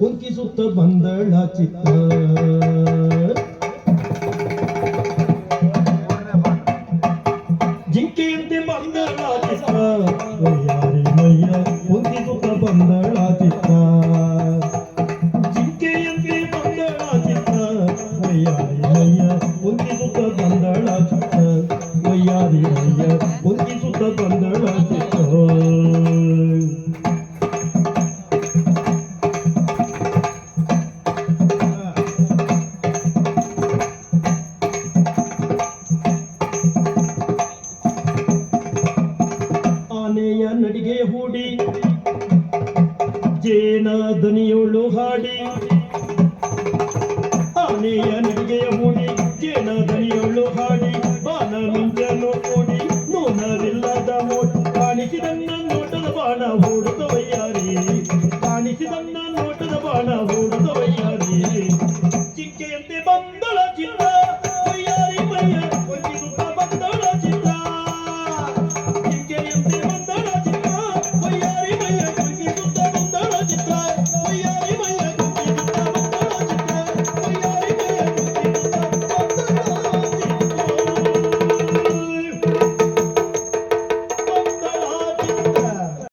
ಕುಂಕಿಸುತ್ತ ಬಂದಳ ಚಿತ್ರ ಜಿಂಕೆಯಂತೆ ಬಂದಳ ಚಿತ್ರ ವಯ್ಯಾರಿ ಮಯ್ಯ ಕುಂಕಿಸುತ್ತ ಬಂದಳ ಚಿತ್ರ ಜಿಂಕೆಯಂತೆ ಬಂದಳ ಚಿತ್ರ ವಯ್ಯಾರಿ ಮಯ್ಯ ಕುಂಕಿಸುತ್ತ ಬಂದಳ ಚಿತ್ರ ವಯ್ಯಾರಿ ಮಯ್ಯ ಕುಂಕಿಸುತ್ತ ಬಂದಳ ಆನೆಯ ನಡಿಗೆ ಹೂಡಿ, ಜೇನ ದನಿಯೋಳು ಹಾಡಿ. ಆನೆಯ ನಡಿಗೆ ಹೂಡಿ, ಜೇನ ದನಿಯೋಳು ಹಾಡಿ. ಬಾಣ ಮುಂಜನು ಕೂಡಿ, ನೂನರಿಲ್ಲದ ಮೋಟ ಕಾಣಿಸಿದನ್ನ ನೋಟದ ಬಾಣ ಹೂಡುತ್ತ ವಯ್ಯಾರಿ ಕಾಣಿಸಿದನ್ನ ನೋಟದ ಬಾಣ ಹೂಡುತ್ತ ವಯ್ಯಾರಿ ಚಿಕ್ಕೆಯಂತೆ ಬಂದಳ